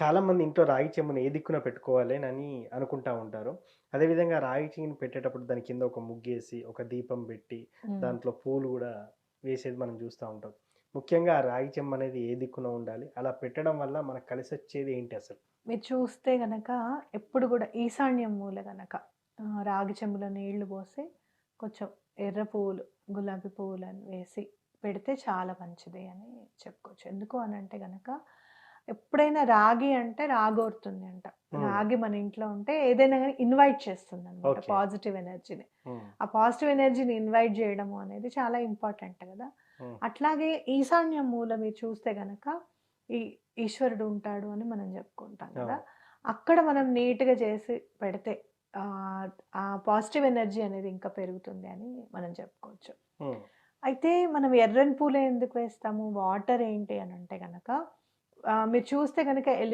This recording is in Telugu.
చాలా మంది ఇంట్లో రాగి చెంబుని ఏ దిక్కున పెట్టుకోవాలి అని అనుకుంటా ఉంటారు. అదేవిధంగా రాగి చెంబుని పెట్టేటప్పుడు దాని కింద ఒక ముగ్గేసి, ఒక దీపం పెట్టి. దాంట్లో పూలు గూడా వేసేది మనం చూస్తా ఉంటాం. ముఖ్యంగా ఆ రాగి చెంబు అనేది ఏ దిక్కున ఉండాలి? అలా పెట్టడం వల్ల మనకు కలిసొచ్చేది ఏంటి అసలు? మీరు చూస్తే గనక ఎప్పుడు గూడా ఈశాన్యం మూల గనక రాగి చెంబులో నీళ్ళు పోసి కొంచెం ఎర్ర పువ్వులు, గులాబీ పువ్వులను వేసి పెడితే చాలా మంచిది అని చెప్పుకోవచ్చు. ఎందుకు అనంటే గనక ఎప్పుడైనా రాగి అంటే రాగోరుతుంది అంట. రాగి మన ఇంట్లో ఉంటే ఏదైనా గాని ఇన్వైట్ చేస్తుందనమాట ఓకే. పాజిటివ్ ఎనర్జీని. ఆ పాజిటివ్ ఎనర్జీని ఇన్వైట్ చేయడము అనేది చాలా ఇంపార్టెంట్ కదా! అట్లాగే ఈశాన్యం మూల మీరు చూస్తే గనక ఈ ఈశ్వరుడు ఉంటాడు అని మనం చెప్పుకుంటాం కదా! అక్కడ మనం నీట్‌గా చేసి పెడితే ఆ పాజిటివ్ ఎనర్జీ అనేది ఇంకా పెరుగుతుంది అని మనం చెప్పుకోవచ్చు. అయితే మనం ఎర్రని పూలే ఎందుకు వేస్తాము? వాటర్ ఏంటి అనంటే గనక ఆహ్, మీరు చూస్తే గనక ఎలి